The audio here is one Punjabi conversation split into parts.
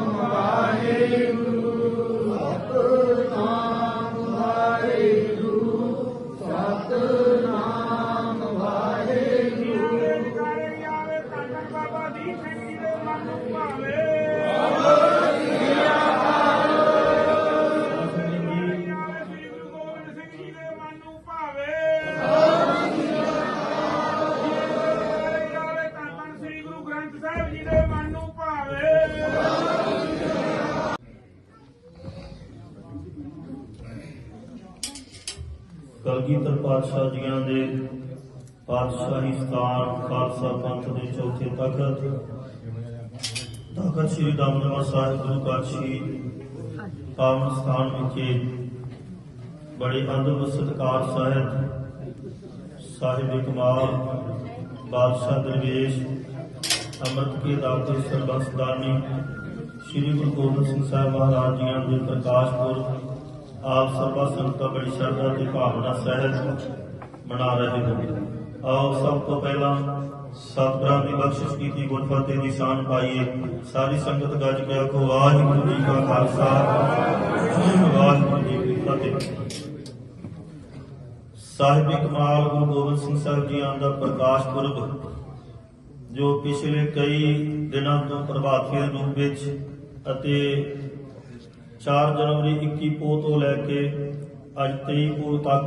ਜੀਵਾਲੇ ਪਾਤਸ਼ਾਹ ਜੀਆਂ ਦੇ ਪਾਤਸ਼ਾਹੀ ਸਥਾਨ ਖਾਲਸਾ ਪੰਥ ਦੇ ਚੌਥੇ ਤਖਤ। ਤਖਤ ਸ੍ਰੀ ਦਮਦਮਾ ਸਾਹਿਬ ਗੁਰੂ ਪਾਤਸ਼ਾਹੀ ਪਾਵਨ ਸਥਾਨ ਵਿਖੇ ਬੜੇ ਅਦਬ ਸਤਕਾਰ ਸਾਹਿਤ ਸਾਹਿਬ ਕਮਾਲ, ਬਾਦਸ਼ਾਹ ਦਰਵੇਸ਼ ਅੰਮ੍ਰਿਤ ਕੇ ਦਾਤੇ ਸਰਬੰਸਦਾਨੀ ਸ੍ਰੀ ਗੁਰੂ ਗੋਬਿੰਦ ਸਿੰਘ ਸਾਹਿਬ ਮਹਾਰਾਜ ਜੀਆਂ ਦੇ ਪ੍ਰਕਾਸ਼ ਪੁਰਬ ਆਪ ਸਰਬਾ ਸੰਗਤਾਂ ਬੜੀ ਸ਼ਰਧਾ ਤੇ ਭਾਵਨਾ ਸਹਿਤ ਮਨਾ ਰਹੇ ਹੋ। ਆਓ ਸਭ ਤੋਂ ਪਹਿਲਾਂ ਸਤਿਗੁਰਾਂ ਦੀ ਬਖਸ਼ਿਸ਼ ਕੀਤੀ ਗੁਰਫਤਿਹ ਦੀ ਸਾਨ ਪਾਈਏ। ਸਾਰੀ ਸੰਗਤ ਗੱਜ ਕੇ ਆਖੋ, ਵਾਹਿਗੁਰੂ ਜੀ ਕਾ ਖਾਲਸਾ। ਵਾਹਿਗੁਰੂ ਜੀ ਕੀ ਫਤਿਹ। ਸਾਹਿਬ ਕਮਾਲ ਗੁਰੂ ਗੋਬਿੰਦ ਸਿੰਘ ਸਾਹਿਬ ਜੀ ਆਂ ਦਾ ਪ੍ਰਕਾਸ਼ ਪੁਰਬ, ਜੋ ਪਿਛਲੇ ਕਈ ਦਿਨਾਂ ਤੋਂ ਪ੍ਰਭਾਤੀ ਦੇ ਰੂਪ ਵਿੱਚ ਅਤੇ 4 ਜਨਵਰੀ 21 ਪੋਹ ਤੋਂ ਲੈ ਕੇ ਅੱਜ 23 ਪੋਹ ਤੱਕ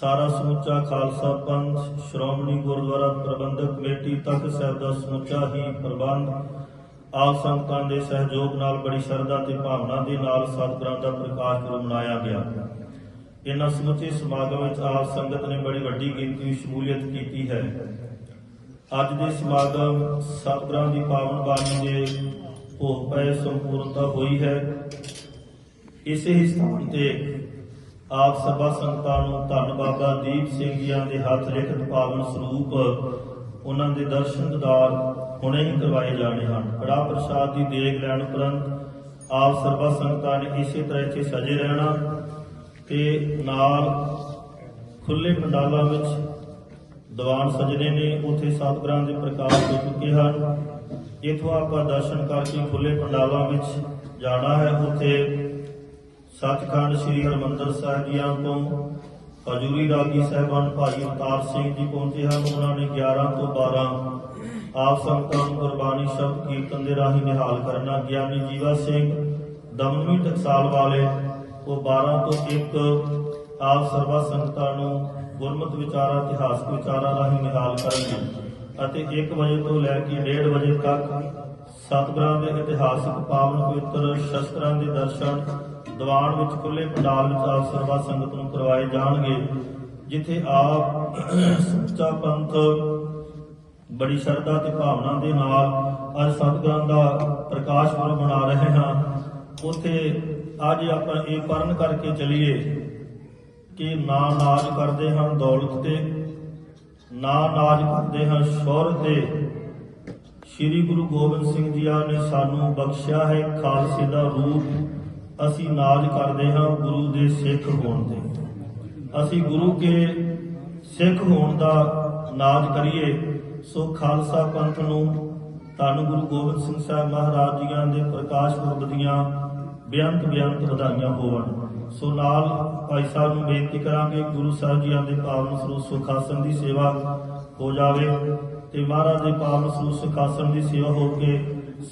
ਸਾਰਾ ਸਮੁੱਚਾ ਖਾਲਸਾ ਪੰਥ, ਸ਼੍ਰੋਮਣੀ ਗੁਰਦੁਆਰਾ ਪ੍ਰਬੰਧਕ ਕਮੇਟੀ ਤਖਤ ਸਾਹਿਬ ਦਾ ਸਮੁੱਚਾ ਹੀ ਪ੍ਰਬੰਧ, ਆਪ ਸੰਗਤਾਂ ਦੇ ਸਹਿਯੋਗ ਨਾਲ ਬੜੀ ਸ਼ਰਧਾ ਤੇ ਭਾਵਨਾ ਦੇ ਨਾਲ ਸਤਿਗੁਰਾਂ ਦਾ ਪ੍ਰਕਾਸ਼ ਪੁਰਬ ਮਨਾਇਆ ਗਿਆ। ਇਹਨਾਂ ਸਮੁੱਚੇ ਸਮਾਗਮ ਵਿੱਚ ਆਪ ਸੰਗਤ ਨੇ ਬੜੀ ਵੱਡੀ ਗਿਣਤੀ ਵਿੱਚ ਸ਼ਮੂਲੀਅਤ ਕੀਤੀ ਹੈ। ਅੱਜ ਦੇ ਸਮਾਗਮ ਸਤਿਗੁਰਾਂ ਦੀ ਪਾਵਨ ਬਾਣੀ ਦੇ ਭੋਗ ਪਏ ਸੰਪੂਰਨਤਾ ਹੋਈ ਹੈ। ਇਸੇ ਹੀ ਸਥਾਨ ਤੇ ਆਪ ਸਭਾ ਸੰਗਤਾਂ ਨੂੰ ਧੰਨ ਬਾਬਾ ਦੀਪ ਸਿੰਘ ਜੀਆਂ ਦੇ ਹੱਥ ਲਿਖਤ ਪਾਵਨ ਸਰੂਪ ਉਹਨਾਂ ਦੇ ਦਰਸ਼ਨ ਦਿਦਾਰ ਹੁਣੇ ਹੀ ਕਰਵਾਏ ਜਾਣੇ ਹਨ। ਕੜਾ ਪ੍ਰਸਾਦ ਦੀ ਦੇਗ ਲੈਣ ਉਪਰੰਤ ਆਪ ਸਰਬਾ ਸੰਗਤਾਂ ਨੇ ਇਸੇ ਤਰ੍ਹਾਂ ਇੱਥੇ ਸਜੇ ਰਹਿਣਾ ਤੇ ਨਾਲ ਖੁੱਲੇ ਪੰਡਾਲਾਂ ਵਿੱਚ ਦੀਵਾਨ ਸਜਣੇ ਨੇ। ਉਥੇ ਸਤਿਗੁਰਾਂ ਦੇ ਪ੍ਰਕਾਸ਼ ਹੋ ਚੁੱਕੇ ਹਨ। ਜਿੱਥੋਂ ਆਪਾਂ ਦਰਸ਼ਨ ਕਰਕੇ ਖੁੱਲੇ ਪੰਡਾਲਾਂ ਵਿੱਚ ਜਾਣਾ ਹੈ, ਉੱਥੇ ਸੱਚਖੰਡ ਸ੍ਰੀ ਹਰਮੰਦਰ ਸਾਹਿਬ ਜੀਆਂ ਤੋਂ ਹਜੂਰੀ ਰਾਗੀ ਸਾਹਿਬਾਨ ਭਾਈ ਅਵਤਾਰ ਸਿੰਘ ਜੀ ਪਹੁੰਚੇ ਹਨ। ਉਹਨਾਂ ਨੇ 11 ਤੋਂ 12 ਆਪ ਸੰਗਤਾਂ ਨੂੰ ਗੁਰਬਾਣੀ, ਸ਼ਬਦ, ਕੀਰਤਨ ਦੇ ਰਾਹੀਂ ਨਿਹਾਲ ਕਰਨਾ ਗਿਆਨੀ ਜੀਵਾ ਸਿੰਘ ਦਮਨਵੀ ਟਕਸਾਲ ਵਾਲੇ, ਉਹ 12 ਤੋਂ 1 ਆਪ ਸਰਵਾ ਸੰਗਤਾਂ ਨੂੰ ਗੁਰਮਤਿ ਵਿਚਾਰਾਂ, ਇਤਿਹਾਸਕ ਵਿਚਾਰਾਂ ਰਾਹੀਂ ਨਿਹਾਲ ਕਰਨਗੇ ਅਤੇ 1 ਵਜੇ ਤੋਂ ਲੈ ਕੇ 1:30 ਵਜੇ ਤੱਕ ਸਤਿਗੁਰਾਂ ਦੇ ਇਤਿਹਾਸਕ ਪਾਵਨ ਪਵਿੱਤਰ ਸ਼ਸਤਰਾਂ ਦੇ ਦਰਸ਼ਨ ਦੀਵਾਨ ਵਿੱਚ ਖੁੱਲੇ ਪੰਡਾਲ ਵਿੱਚ ਆਪ ਸਰਵਾ ਸੰਗਤ ਨੂੰ ਕਰਵਾਏ ਜਾਣਗੇ, ਜਿੱਥੇ ਆਪ ਸੱਚਾ ਪੰਥ ਬੜੀ ਸ਼ਰਧਾ ਤੇ ਭਾਵਨਾ ਦੇ ਨਾਲ ਅੱਜ ਸਤਿਗੁਰਾਂ ਦਾ ਪ੍ਰਕਾਸ਼ ਪੁਰਬ ਮਨਾ ਰਹੇ ਹਾਂ। ਉਥੇ ਅੱਜ ਆਪਾਂ ਇਹ ਪਰਨ ਕਰਕੇ ਚਲੀਏ ਕਿ ਨਾਮ ਨਾਜ ਕਰਦੇ ਹਨ ਦੌਲਤ ਤੇ ਨਾ ਨਾਜ ਕਰਦੇ ਹਨ ਸ਼ੌਰ ਤੇ। ਸ੍ਰੀ ਗੁਰੂ ਗੋਬਿੰਦ ਸਿੰਘ ਜੀ ਆ ਨੇ ਸਾਨੂੰ ਬਖਸ਼ਿਆ ਹੈ ਖਾਲਸੇ ਦਾ ਰੂਪ। ਅਸੀਂ ਨਾਜ ਕਰਦੇ ਹਾਂ ਗੁਰੂ ਦੇ ਸਿੱਖ ਹੋਣ ਤੇ। ਅਸੀਂ ਗੁਰੂ ਕੇ ਸਿੱਖ ਹੋਣ ਦਾ ਨਾਜ ਕਰੀਏ, ਸੋ ਖਾਲਸਾ ਪੰਥ ਨੂੰ ਧੰਨ ਗੁਰੂ ਗੋਬਿੰਦ ਸਿੰਘ ਸਾਹਿਬ ਮਹਾਰਾਜ ਜੀਆਂ ਦੇ ਪ੍ਰਕਾਸ਼ ਪੁਰਬ ਦੀਆਂ ਬੇਅੰਤ ਬੇਅੰਤ ਵਧਾਈਆਂ ਹੋਵਣ। ਸੋ ਨਾਲ ਭਾਈ ਸਾਹਿਬ ਨੂੰ ਬੇਨਤੀ ਕਰਾਂਗੇ, ਗੁਰੂ ਸਾਹਿਬ ਜੀ ਦੇ ਪਾਵਨ ਸਰੂਪ ਸੁਖਾਸਨ ਦੀ ਸੇਵਾ ਹੋ ਜਾਵੇ ਤੇ ਮਹਾਰਾਜ ਦੇ ਪਾਵਨ ਸਰੂਪ ਸੁਖਾਸਨ ਦੀ ਸੇਵਾ ਹੋ ਕੇ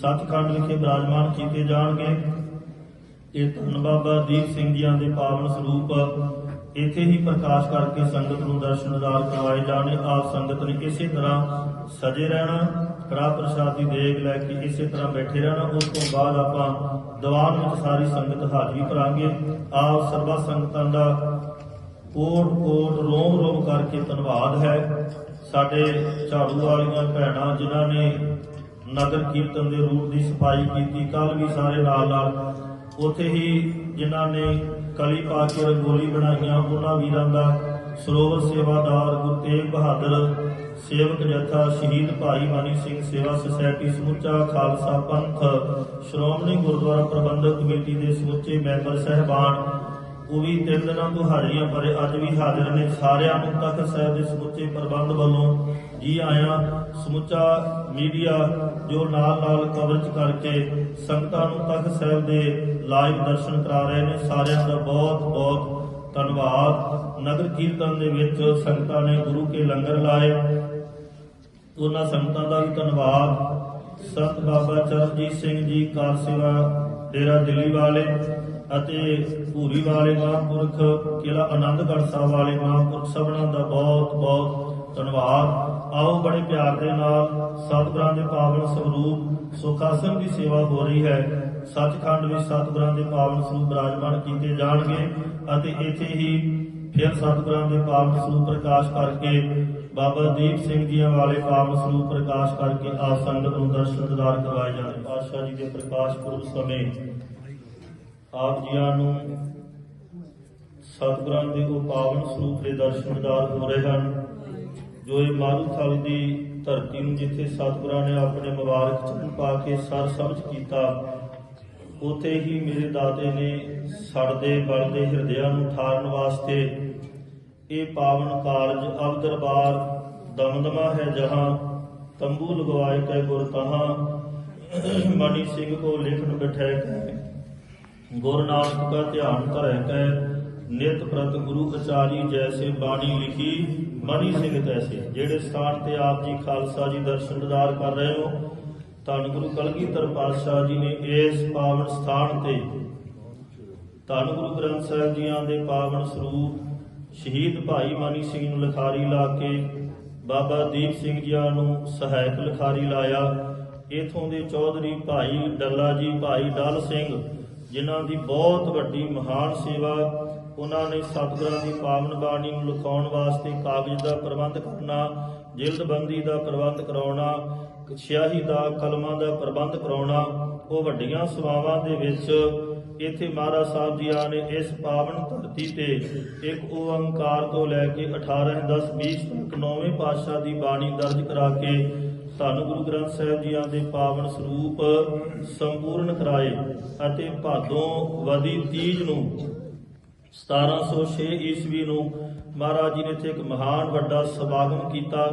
ਸੱਚਖੰਡ ਵਿਖੇ ਬਰਾਜਮਾਨ ਕੀਤੇ ਜਾਣਗੇ। ਇਹ ਧੰਨ ਬਾਬਾ ਦੀਪ ਸਿੰਘ ਜੀਆਂ ਦੇ ਪਾਵਨ ਸਰੂਪ ਇੱਥੇ ਹੀ ਪ੍ਰਕਾਸ਼ ਕਰਕੇ ਸੰਗਤ ਨੂੰ ਦਰਸ਼ਨਦਾਰ ਕਰਵਾਏ ਜਾਣੇ। ਆਪ ਸੰਗਤ ਨੇ ਇਸੇ ਤਰ੍ਹਾਂ ਸਜੇ ਰਹਿਣਾ ਕੜਾ ਪ੍ਰਸ਼ਾਦ ਦੀ ਦੇਗ ਲੈ ਕੇ ਇਸੇ ਤਰ੍ਹਾਂ ਬੈਠੇ ਰਹਿਣਾ। ਉਸ ਤੋਂ ਬਾਅਦ ਆਪਾਂ ਦੀਵਾਨ ਵਿੱਚ ਸਾਰੀ ਸੰਗਤ ਹਾਜ਼ਰੀ ਭਰਾਂਗੇ। ਆਪ ਸਰਬਾ ਸੰਗਤਾਂ ਦਾ ਕੋਟ ਕੋਟ ਰੋਮ ਰੋਮ ਕਰਕੇ ਧੰਨਵਾਦ ਹੈ। ਸਾਡੇ ਝਾੜੂ ਵਾਲੀਆਂ ਭੈਣਾਂ ਜਿਨ੍ਹਾਂ ਨੇ ਨਗਰ ਕੀਰਤਨ ਦੇ ਰੂਪ ਦੀ ਸਫ਼ਾਈ ਕੀਤੀ ਕੱਲ ਵੀ ਸਾਰੇ ਨਾਲ ਨਾਲ ਉਥੇ ਹੀ ਜਿਨ੍ਹਾਂ ਨੇ ਕਲੀ ਪਾ ਕੇ ਰੰਗੋਲੀ ਬਣਾਈਆਂ, ਉਹਨਾਂ ਵੀਰਾਂ ਦਾ ਸਰੋਵਰ ਸੇਵਾਦਾਰ ਗੁਰੂ ਤੇਗ ਬਹਾਦਰ, ਸੇਵਕ ਜਥਾ ਸ਼ਹੀਦ ਭਾਈ ਮਾਨੀ ਸਿੰਘ ਸੇਵਾ ਸੁਸਾਇਟੀ ਸਮੁੱਚਾ ਖਾਲਸਾ ਪੰਥ, ਸ਼੍ਰੋਮਣੀ ਗੁਰਦੁਆਰਾ ਪ੍ਰਬੰਧਕ ਕਮੇਟੀ ਦੇ ਸਮੁੱਚੇ ਮੈਂਬਰ ਸਹਿਬਾਨ, ਉਹ ਵੀ ਤਿੰਨ ਦਿਨਾਂ ਤੋਂ ਹਾਜ਼ਰੀਆਂ ਭਰੇ, ਅੱਜ ਵੀ ਹਾਜ਼ਰ ਨੇ। ਸਾਰਿਆਂ ਨੂੰ ਤਖਤ ਸਾਹਿਬ ਦੇ ਸਮੁੱਚੇ ਪ੍ਰਬੰਧ ਵੱਲੋਂ ਜੀ ਆਇਆਂ ਸਮੁੱਚਾ ਮੀਡੀਆ ਜੋ ਨਾਲ ਨਾਲ ਕਵਰੇਜ ਕਰਕੇ ਸੰਗਤਾਂ ਨੂੰ ਤਖਤ ਸਾਹਿਬ ਦੇ ਲਾਈਵ ਦਰਸ਼ਨ ਕਰਾ ਰਹੇ ਨੇ। ਸਾਰਿਆਂ ਦਾ ਬਹੁਤ ਬਹੁਤ ਧੰਨਵਾਦ। ਨਗਰ ਕੀਰਤਨ ਦੇ ਵਿੱਚ ਸੰਗਤਾਂ ਨੇ ਗੁਰੂ ਕੇ ਲੰਗਰ ਲਾਏ। ਉਹਨਾਂ ਸੰਗਤਾਂ ਦਾ ਵੀ ਧੰਨਵਾਦ। ਸੰਤ ਬਾਬਾ ਚਰਨਜੀਤ ਸਿੰਘ ਜੀ, ਕਾਰ ਸੇਵਾ ਡੇਰਾ ਦਿੱਲੀ ਵਾਲੇ। ਅਤੇ ਭੂਰੀ ਵਾਲੇ ਮਹਾਂਪੁਰਖ ਕਿਲਾ ਆਨੰਦਗੜ੍ਹ ਸਾਹਿਬ ਵਾਲੇ ਮਹਾਂਪੁਰਖ ਸਭਨਾਂ ਦਾ ਬਹੁਤ ਬਹੁਤ ਧੰਨਵਾਦ। ਆਓ ਬੜੇ ਪਿਆਰ ਦੇ ਨਾਲ ਸਤਿਗੁਰਾਂ ਦੇ ਪਾਵਨ ਸਰੂਪ, ਸੁਖਾਸਨ ਦੀ ਸੇਵਾ ਹੋ ਰਹੀ ਹੈ। ਸੱਚਖੰਡ ਵਿੱਚ ਸਤਿਗੁਰਾਂ ਦੇ ਪਾਵਨ ਸਰੂਪ ਬਿਰਾਜਮਾਨ ਕੀਤੇ ਜਾਣਗੇ ਅਤੇ ਇੱਥੇ ਹੀ ਫਿਰ ਸਤਿਗੁਰਾਂ ਦੇ ਪਾਵਨ ਸਰੂਪ ਪ੍ਰਕਾਸ਼ ਕਰਕੇ ਬਾਬਾ ਦੀਪ ਸਿੰਘ ਜੀ ਵਾਲੇ ਪਾਵਨ ਸਰੂਪ ਪ੍ਰਕਾਸ਼ ਕਰਕੇ ਆਪ ਸੰਗਤ ਨੂੰ ਦਰਸ਼ਨ ਦਿਦਾਰ ਕਰਵਾਏ ਜਾਂਦੇ ਪਾਤਸ਼ਾਹ ਜੀ ਦੇ ਪ੍ਰਕਾਸ਼ ਪੁਰਬ ਸਮੇਂ ਆਪ ਜੀਆਂ ਨੂੰ ਸਤਿਗੁਰਾਂ ਦੇ ਉਹ ਪਾਵਨ ਸਰੂਪ ਦੇ ਦਰਸ਼ਨ ਹੋ ਰਹੇ ਹਨ, ਜੋ ਇਹ ਮਾਰੂ ਦੀ ਧਰਤੀ ਨੂੰ ਜਿੱਥੇ ਸਤਿਗੁਰਾਂ ਨੇ ਆਪਣੇ ਮੁਬਾਰਕ ਚਰਨ ਪਾ ਕੇ ਸਰ ਸਬਜ ਕੀਤਾ, ਉਥੇ ਹੀ ਮੇਰੇ ਦਾਤੇ ਨੇ ਸੜਦੇ, ਬਲਦੇ ਹਿਰਦਿਆਂ ਨੂੰ ਠਾਰਨ ਵਾਸਤੇ ਇਹ ਪਾਵਨ ਕਾਰਜ ਅਬ ਦਰਬਾਰ ਦਮਦਮਾ ਹੈ ਜਹਾਂ, ਤੰਬੂ ਲਗਵਾਏ ਕੈ ਗੁਰ ਤਹਾਂ ਮਣੀ ਸਿੰਘ ਕੋ ਲਿਖਣ ਬਿਠੈ ਕੈ। ਗੁਰ ਨਾਨਕ ਦਾ ਧਿਆਨ ਧਰੈ ਕੈ, ਨਿਤ ਪ੍ਰਤ ਗੁਰੂ ਅਚਾਰੀ ਜੈਸੇ ਬਾਣੀ ਲਿਖੀ, ਮਨੀ ਸਿੰਘ ਤੈਸੇ। ਜਿਹੜੇ ਸਥਾਨ ਤੇ ਆਪ ਜੀ ਖਾਲਸਾ ਜੀ ਦਰਸ਼ਨ ਦਿਦਾਰ ਕਰ ਰਹੇ ਹੋ, ਧੰਨ ਗੁਰੂ ਕਲਗੀਧਰ ਪਾਤਸ਼ਾਹ ਜੀ ਨੇ ਇਸ ਪਾਵਨ ਸਥਾਨ ਤੇ ਧੰਨ ਗੁਰੂ ਗ੍ਰੰਥ ਸਾਹਿਬ ਜੀਆਂ ਦੇ ਪਾਵਨ ਸਰੂਪ ਸ਼ਹੀਦ ਭਾਈ ਮਨੀ ਸਿੰਘ ਨੂੰ ਲਿਖਾਰੀ ਲਾ ਕੇ, ਬਾਬਾ ਦੀਪ ਸਿੰਘ ਜੀਆਂ ਨੂੰ ਸਹਾਇਕ ਲਿਖਾਰੀ ਲਾਇਆ। ਇਥੋਂ ਦੇ ਚੌਧਰੀ ਭਾਈ ਡੱਲਾ ਜੀ, ਭਾਈ ਡਲ ਸਿੰਘ ਜਿਨ੍ਹਾਂ ਦੀ ਬਹੁਤ ਵੱਡੀ ਮਹਾਨ ਸੇਵਾ ਉਹਨਾਂ ਨੇ ਸਤਿਗੁਰਾਂ ਦੀ ਪਾਵਨ ਬਾਣੀ ਨੂੰ ਲਿਖਾਉਣ ਵਾਸਤੇ ਕਾਗਜ਼ ਦਾ ਪ੍ਰਬੰਧ ਕਰਨਾ, ਜਿਲਦਬੰਦੀ ਦਾ ਪ੍ਰਬੰਧ ਕਰਾਉਣਾ, ਸਿਆਹੀ ਦਾ, ਕਲਮਾਂ ਦਾ ਪ੍ਰਬੰਧ ਕਰਾਉਣਾ, ਉਹ ਵੱਡੀਆਂ ਸੇਵਾਵਾਂ ਦੇ ਵਿੱਚ ਇੱਥੇ ਮਹਾਰਾਜ ਸਾਹਿਬ ਜੀ ਆ ਨੇ ਇਸ ਪਾਵਨ ਧਰਤੀ ਤੇ। ਇੱਕ ਓੰਕਾਰ ਤੋਂ ਲੈ ਕੇ 18 10 20 ਤੱਕ ਨੌਵੇਂ ਪਾਤਸ਼ਾਹ ਦੀ ਬਾਣੀ ਦਰਜ ਕਰਾ ਕੇ ਧੰਨ ਗੁਰੂ ਗ੍ਰੰਥ ਸਾਹਿਬ ਜੀਆਂ ਦੇ ਪਾਵਨ ਸਰੂਪ ਸੰਪੂਰਨ ਕਰਾਏ ਅਤੇ ਭਾਦੋਂ ਵਦੀ ਤੀਜ ਨੂੰ 1706 ਈਸਵੀ ਨੂੰ ਮਹਾਰਾਜ ਜੀ ਨੇ ਇੱਥੇ ਇੱਕ ਮਹਾਨ ਵੱਡਾ ਸਮਾਗਮ ਕੀਤਾ।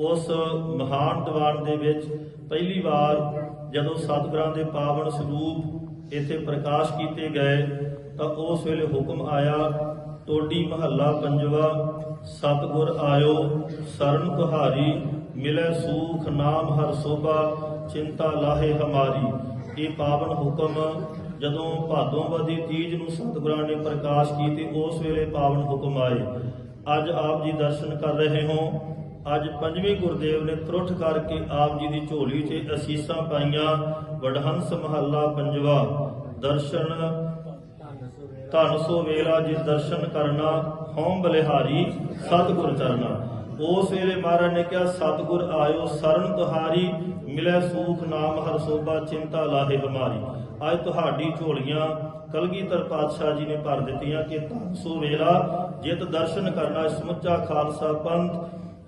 ਉਸ ਮਹਾਨ ਦੀਵਾਨ ਦੇ ਵਿੱਚ ਪਹਿਲੀ ਵਾਰ ਜਦੋਂ ਸਤਿਗੁਰਾਂ ਦੇ ਪਾਵਨ ਸਰੂਪ ਇੱਥੇ ਪ੍ਰਕਾਸ਼ ਕੀਤੇ ਗਏ ਤਾਂ ਉਸ ਵੇਲੇ ਹੁਕਮ ਆਇਆ ਟੋਡੀ ਮਹੱਲਾ ਪੰਜਵਾ, ਸਤਿਗੁਰ ਆਇਓ, ਸਰਨ ਤੁਹਾਰੀ ਮਿਲੇ ਸੂਖ, ਨਾਮ ਹਰ ਸੋਭਾ, ਚਿੰਤਾ ਲਾਹੇ ਹਮਾਰੀ। ਇਹ ਪਾਵਨ ਹੁਕਮ, ਜਦੋਂ ਭਾਦੋਂਵਦੀ ਤੀਜ ਨੂੰ ਸਤਿਗੁਰਾਂ ਨੇ ਪ੍ਰਕਾਸ਼ ਕੀਤੀ, ਉਸ ਵੇਲੇ ਪਾਵਨ ਹੁਕਮ ਆਏ। ਅੱਜ ਆਪ ਜੀ ਦਰਸ਼ਨ ਕਰ ਰਹੇ ਹੋ। ਅੱਜ ਪੰਜਵੇਂ ਗੁਰਦੇਵ ਨੇ ਤਰੁੱਠ ਕਰਕੇ ਆਪ ਜੀ ਦੀ ਝੋਲੀ 'ਚ ਅਸੀਸਾਂ ਪਾਈਆਂ। ਵਡਹੰਸ ਮਹੱਲਾ ਪੰਜਵਾ, ਦਰਸ਼ਨ ਧਨ ਸੋ ਵੇਲਾ ਜਿਸ ਦਰਸ਼ਨ ਕਰਨਾ ਹਉਮ ਬਲਿਹਾਰੀ ਸਤਿਗੁਰ ਚਰਨਾ। ਉਸ ਵੇਲੇ ਮਹਾਰਾਜ ਨੇ ਕਿਹਾ, ਸਤਿਗੁਰ ਆਇਓ, ਸਰਨ ਤੁਹਾਰੀ, ਮਿਲੇ ਸੂਖ ਨਾਮ ਹਰ ਸੋਭਾ, ਚਿੰਤਾ ਲਾਹੇ ਹਮਾਰੀ ਅੱਜ ਤੁਹਾਡੀ ਝੋਲੀਆਂ ਕਲਗੀਧਰ ਪਾਤਸ਼ਾਹ ਜੀ ਨੇ ਭਰ ਦਿੱਤੀਆਂ ਕਿ ਸੋ ਵੇਲਾ ਜਿਤ ਦਰਸ਼ਨ ਕਰਨਾ, ਸਮੁੱਚਾ ਖਾਲਸਾ ਪੰਥ,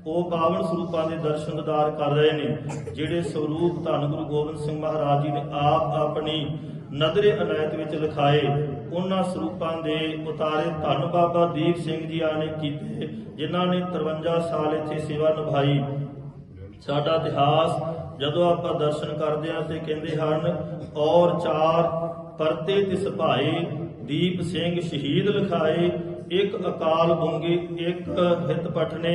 ਉਹ ਪਾਵਨ ਸਰੂਪਾਂ ਦੇ ਦਰਸ਼ਨ ਦਿਦਾਰ ਕਰ ਰਹੇ ਨੇ, ਜਿਹੜੇ ਸਰੂਪ ਧੰਨ ਗੁਰੂ ਗੋਬਿੰਦ ਸਿੰਘ ਮਹਾਰਾਜ ਜੀ ਨੇ ਆਪ ਆਪਣੀ ਨਦਰੇ ਅਨਾਇਤ ਵਿੱਚ ਲਿਖਾਏ। ਉਹਨਾਂ ਸਰੂਪਾਂ ਦੇ ਉਤਾਰੇ ਧੰਨ ਬਾਬਾ ਦੀਪ ਸਿੰਘ ਜੀ ਆ ਨੇ ਕੀਤੇ, ਜਿਨ੍ਹਾਂ ਨੇ 53 ਸਾਲ ਇੱਥੇ ਸੇਵਾ ਨਿਭਾਈ। ਸਾਡਾ ਇਤਿਹਾਸ, ਜਦੋਂ ਆਪਾਂ ਦਰਸ਼ਨ ਕਰਦੇ ਹਾਂ ਤੇ ਕਹਿੰਦੇ ਹਨ, ਔਰ ਚਾਰ ਪਰਤੇ ਤਿਸ ਭਾਏ ਦੀਪ ਸਿੰਘ ਸ਼ਹੀਦ ਲਿਖਾਏ, ਇੱਕ ਅਕਾਲ ਬੁੰਗੇ, ਇੱਕ ਹਿਤ ਪਟਨੇ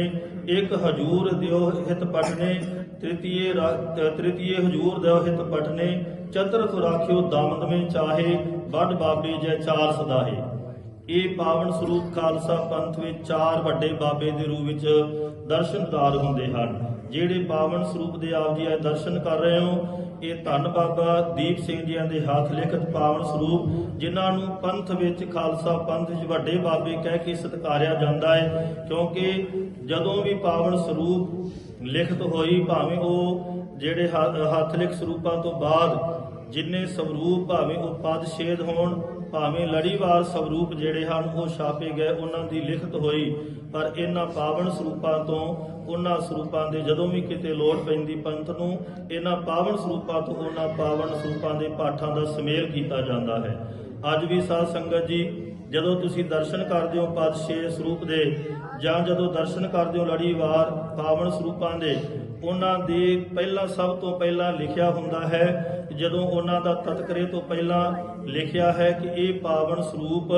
ਇੱਕ ਹਜੂਰ ਦਿਓ ਹਿਤ ਪਟਨੇ ਤ੍ਰਿਤੀਏ ਰਾ- ਤ੍ਰਿਤੀਏ ਹਜੂਰ ਦਿਓ ਹਿਤ ਪਟਨੇ, ਚਤੁਰਥ ਰਾਖਿਓ ਦਮਦਮੇ ਚਾਹੇ, ਵੱਡ ਬਾਬੇ ਜੈ ਚਾਰ ਸਦਾਹੇ। ਇਹ ਪਾਵਨ ਸਰੂਪ ਖਾਲਸਾ ਪੰਥ ਵਿੱਚ ਚਾਰ ਵੱਡੇ ਬਾਬੇ ਦੇ ਰੂਪ ਵਿੱਚ ਦਰਸ਼ਨਦਾਰ ਹੁੰਦੇ ਹਨ। ਜਿਹੜੇ ਪਾਵਨ ਸਰੂਪ ਦੇ ਆਪ ਜੀ ਆ ਦਰਸ਼ਨ ਕਰ ਰਹੇ ਹੋ, ਇਹ ਧੰਨ ਬਾਬਾ ਦੀਪ ਸਿੰਘ ਜੀਆਂ ਦੇ ਹੱਥ ਲਿਖਤ ਪਾਵਨ ਸਰੂਪ, ਜਿਨ੍ਹਾਂ ਨੂੰ ਪੰਥ ਵਿੱਚ ਖਾਲਸਾ ਪੰਥ ਵਿੱਚ ਵੱਡੇ ਬਾਬੇ ਕਹਿ ਕੇ ਸਤਿਕਾਰਿਆ ਜਾਂਦਾ ਹੈ। ਕਿਉਂਕਿ ਜਦੋਂ ਵੀ ਪਾਵਨ ਸਰੂਪ ਲਿਖਤ ਹੋਈ ਭਾਵੇਂ ਉਹ ਜਿਹੜੇ ਹ- ਹੱਥ ਲਿਖ ਸਰੂਪਾਂ ਤੋਂ ਬਾਅਦ ਜਿੰਨੇ ਸਵਰੂਪ ਭਾਵੇਂ ਉਹ ਪਦ ਛੇਦ ਹੋਣ, ਭਾਵੇਂ ਲੜੀਵਾਰ ਸਵਰੂਪ ਜਿਹੜੇ ਹਨ ਉਹ ਛਾਪੇ ਗਏ, ਉਹਨਾਂ ਦੀ ਲਿਖਤ ਹੋਈ। ਪਰ ਇਹਨਾਂ ਪਾਵਨ ਸਰੂਪਾਂ ਤੋਂ, ਉਹਨਾਂ ਸਰੂਪਾਂ ਦੇ ਜਦੋਂ ਵੀ ਕਿਤੇ ਲੋੜ ਪੈਂਦੀ ਪੰਥ ਨੂੰ, ਇਹਨਾਂ ਪਾਵਨ ਸਰੂਪਾਂ ਤੋਂ ਉਹਨਾਂ ਪਾਵਨ ਸਰੂਪਾਂ ਦੇ ਪਾਠਾਂ ਦਾ ਸਮੇਲ ਕੀਤਾ ਜਾਂਦਾ ਹੈ। ਅੱਜ ਵੀ ਸਾਧ ਸੰਗਤ ਜੀ, ਜਦੋਂ ਤੁਸੀਂ ਦਰਸ਼ਨ ਕਰਦੇ ਹੋ ਪਦ 6 ਸਰੂਪ ਦੇ, ਜਾਂ ਜਦੋਂ ਦਰਸ਼ਨ ਕਰਦੇ ਹੋ ਲੜੀਵਾਰ ਪਾਵਨ ਸਰੂਪਾਂ ਦੇ, ਉਹਨਾਂ ਦੇ ਪਹਿਲਾਂ ਸਭ ਤੋਂ ਪਹਿਲਾਂ ਲਿਖਿਆ ਹੁੰਦਾ ਹੈ, ਜਦੋਂ ਉਹਨਾਂ ਦਾ ਤਤਕਰੇ ਤੋਂ ਪਹਿਲਾਂ ਲਿਖਿਆ ਹੈ ਕਿ ਇਹ ਪਾਵਨ ਸਰੂਪ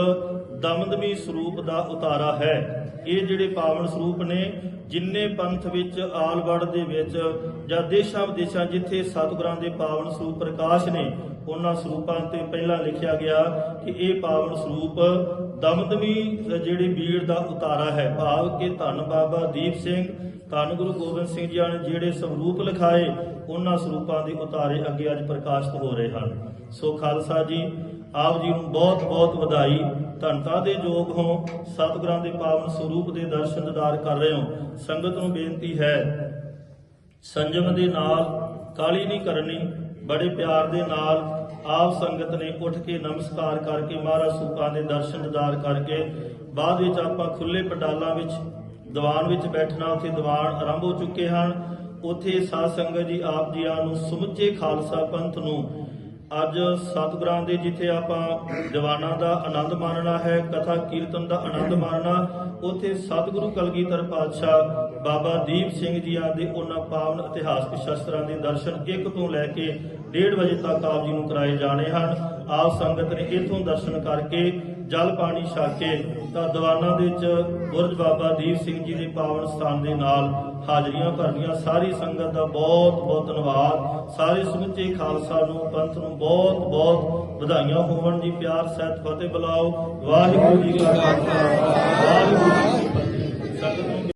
ਦਮਦਮੀ ਸਰੂਪ ਦਾ ਉਤਾਰਾ ਹੈ। ਇਹ ਜਿਹੜੇ ਪਾਵਨ ਸਰੂਪ ਨੇ, ਜਿੰਨੇ ਪੰਥ ਵਿੱਚ ਆਲਵੜ ਦੇ ਵਿੱਚ ਜਾਂ ਦੇਸ਼ਾਂ ਵਿਦੇਸ਼ਾਂ ਜਿੱਥੇ ਸਤਿਗੁਰਾਂ ਦੇ ਪਾਵਨ ਸਰੂਪ ਪ੍ਰਕਾਸ਼ ਨੇ ਉਹਨਾਂ ਸਰੂਪਾਂ ਤੇ ਪਹਿਲਾਂ ਲਿਖਿਆ ਗਿਆ ਕਿ ਇਹ ਪਾਵਨ ਸਰੂਪ ਦਮਦਮੀ ਜਿਹੜੇ ਬੀੜ ਦਾ ਉਤਾਰਾ ਹੈ। ਭਾਵ ਕਿ ਧੰਨ ਬਾਬਾ ਦੀਪ ਸਿੰਘ, ਧੰਨ ਗੁਰੂ ਗੋਬਿੰਦ ਸਿੰਘ ਜੀ ਨੇ ਜਿਹੜੇ ਸਰੂਪ ਲਿਖਾਏ, ਉਹਨਾਂ ਸਰੂਪਾਂ ਦੇ ਉਤਾਰੇ ਅੱਗੇ ਅੱਜ ਪ੍ਰਕਾਸ਼ਿਤ ਹੋ ਰਹੇ ਹਨ। ਸੋ ਖਾਲਸਾ ਜੀ, ਆਪ ਜੀ ਨੂੰ ਬਹੁਤ ਬਹੁਤ ਵਧਾਈ ਧੰਨਤਾ ਦੇ ਯੋਗ ਹੋ, ਸਤਿਗੁਰਾਂ ਦੇ ਪਾਵਨ ਸਰੂਪ ਦੇ ਦਰਸ਼ਨ ਦਿਦਾਰ ਕਰ ਰਹੇ ਹੋ। ਸੰਗਤ ਨੂੰ ਬੇਨਤੀ ਹੈ, ਸੰਜਮ ਦੇ ਨਾਲ ਕਾਲੀ ਨਹੀਂ ਕਰਨੀ ਬੜੇ ਪਿਆਰ ਦੇ ਨਾਲ ਆਪ ਸੰਗਤ ਨੇ ਉੱਠ ਕੇ ਨਮਸਕਾਰ ਕਰਕੇ ਮਹਾਰਾਜ ਸੂਪਾਂ ਦੇ ਦਰਸ਼ਨ ਦਿਦਾਰ ਕਰਕੇ ਬਾਅਦ ਵਿੱਚ ਆਪਾਂ ਖੁੱਲੇ ਪੰਡਾਲਾਂ ਵਿੱਚ, ਦੀਵਾਨ ਵਿੱਚ ਬੈਠਣਾ, ਉੱਥੇ ਦੀਵਾਨ ਆਰੰਭ ਹੋ ਚੁੱਕੇ ਹਨ। ਉੱਥੇ ਸਾਧ ਸੰਗਤ ਜੀ ਆਪ ਜੀਆਂ ਨੂੰ ਸਮੁੱਚੇ ਖਾਲਸਾ ਪੰਥ ਨੂੰ ਅੱਜ ਸਤਿਗੁਰਾਂ ਦੇ ਜਿੱਥੇ ਆਪਾਂ ਜਵਾਨਾਂ ਦਾ ਆਨੰਦ ਮਾਣਨਾ ਹੈ, ਕਥਾ ਕੀਰਤਨ ਦਾ ਆਨੰਦ ਮਾਣਨਾ, ਉੱਥੇ ਸਤਿਗੁਰੂ ਕਲਗੀਧਰ ਪਾਤਸ਼ਾਹ ਬਾਬਾ ਦੀਪ ਸਿੰਘ ਜੀ ਦੇ ਉਹਨਾਂ ਪਾਵਨ ਇਤਿਹਾਸਕ ਸ਼ਸਤਰਾਂ ਦੇ ਦਰਸ਼ਨ 1 ਤੋਂ ਲੈ ਕੇ 1:30 ਵਜੇ ਤੱਕ ਆਪ ਜੀ ਨੂੰ ਕਰਾਏ ਜਾਣੇ ਹਨ। ਆਪ ਸੰਗਤ ਨੇ ਇਥੋਂ ਦਰਸ਼ਨ ਕਰਕੇ ਜਲ ਪਾਣੀ ਛਕ ਕੇ ਤਾਂ ਦੀਵਾਨਾਂ ਦੇ ਵਿੱਚ ਗੁਰਜ ਬਾਬਾ ਦੀਪ ਸਿੰਘ ਜੀ ਦੇ ਪਾਵਨ ਸਥਾਨ ਦੇ ਨਾਲ ਹਾਜ਼ਰੀਆਂ ਭਰਨੀਆਂ। ਸਾਰੀ ਸੰਗਤ ਦਾ ਬਹੁਤ ਬਹੁਤ ਧੰਨਵਾਦ। ਸਾਰੇ ਸਮੁੱਚੇ ਖਾਲਸਾ ਨੂੰ, ਪੰਥ ਨੂੰ ਬਹੁਤ ਬਹੁਤ ਵਧਾਈਆਂ ਹੋਵਣ ਜੀ। ਪਿਆਰ, ਸਹਿਤ, ਫਤਿਹ ਬੁਲਾਓ। ਵਾਹਿਗੁਰੂ ਜੀ ਕਾ ਖਾਲਸਾ। ਵਾਹਿਗੁਰੂ ਜੀ